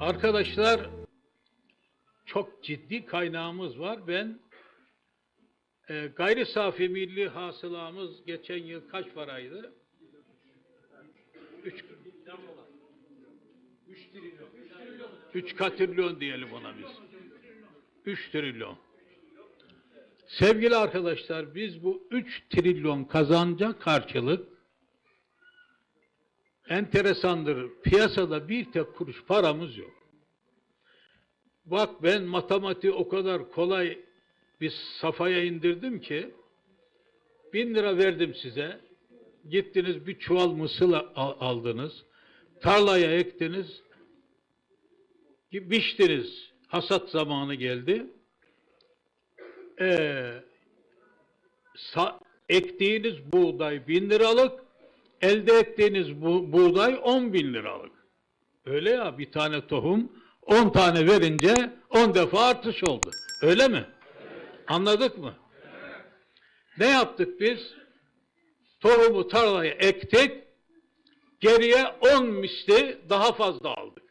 Arkadaşlar çok ciddi kaynağımız var. Ben e, gayri safi milli hasılamız geçen yıl kaç paraydı? 3 3 katrilyon diyelim ona biz. 3 trilyon. Sevgili arkadaşlar biz bu 3 trilyon kazanca karşılık enteresandır. Piyasada bir tek kuruş paramız yok. Bak ben matematiği o kadar kolay bir safhaya indirdim ki bin lira verdim size. Gittiniz bir çuval mısır al- aldınız. Tarlaya ektiniz. Biçtiniz. Hasat zamanı geldi. Ee, ektiğiniz buğday bin liralık, elde ettiğiniz bu buğday on bin liralık. Öyle ya bir tane tohum 10 tane verince 10 defa artış oldu. Öyle mi? Anladık mı? Ne yaptık biz? Tohumu tarlaya ektik. Geriye 10 misli daha fazla aldık.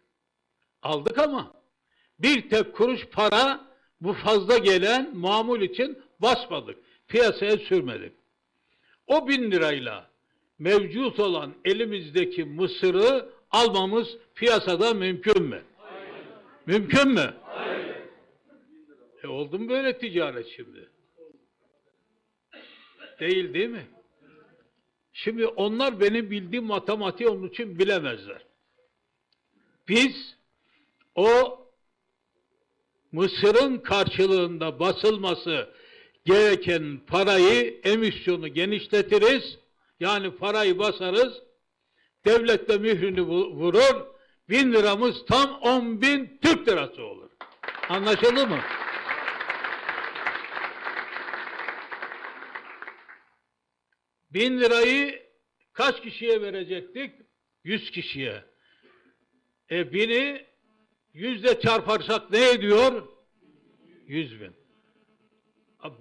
Aldık ama bir tek kuruş para bu fazla gelen mamul için basmadık. Piyasaya sürmedik. O bin lirayla mevcut olan elimizdeki mısırı almamız piyasada mümkün mü? Mümkün mü? E oldu mu böyle ticaret şimdi? Değil değil mi? Şimdi onlar benim bildiğim matematiği onun için bilemezler. Biz o Mısır'ın karşılığında basılması gereken parayı, emisyonu genişletiriz. Yani parayı basarız. Devlet de mührünü vu- vurur. Bin liramız tam on bin Türk lirası olur. Anlaşıldı mı? Bin lirayı kaç kişiye verecektik? Yüz kişiye. E bini yüzle çarparsak ne ediyor? Yüz bin.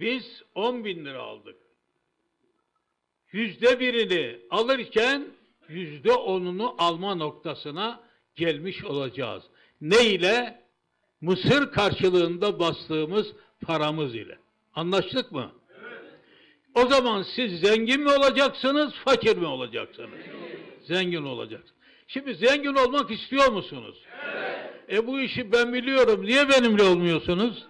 Biz on bin lira aldık. Yüzde birini alırken yüzde onunu alma noktasına gelmiş olacağız. Ne ile? Mısır karşılığında bastığımız paramız ile. Anlaştık mı? O zaman siz zengin mi olacaksınız, fakir mi olacaksınız? Zengin olacaksınız. Şimdi zengin olmak istiyor musunuz? E bu işi ben biliyorum. Niye benimle olmuyorsunuz?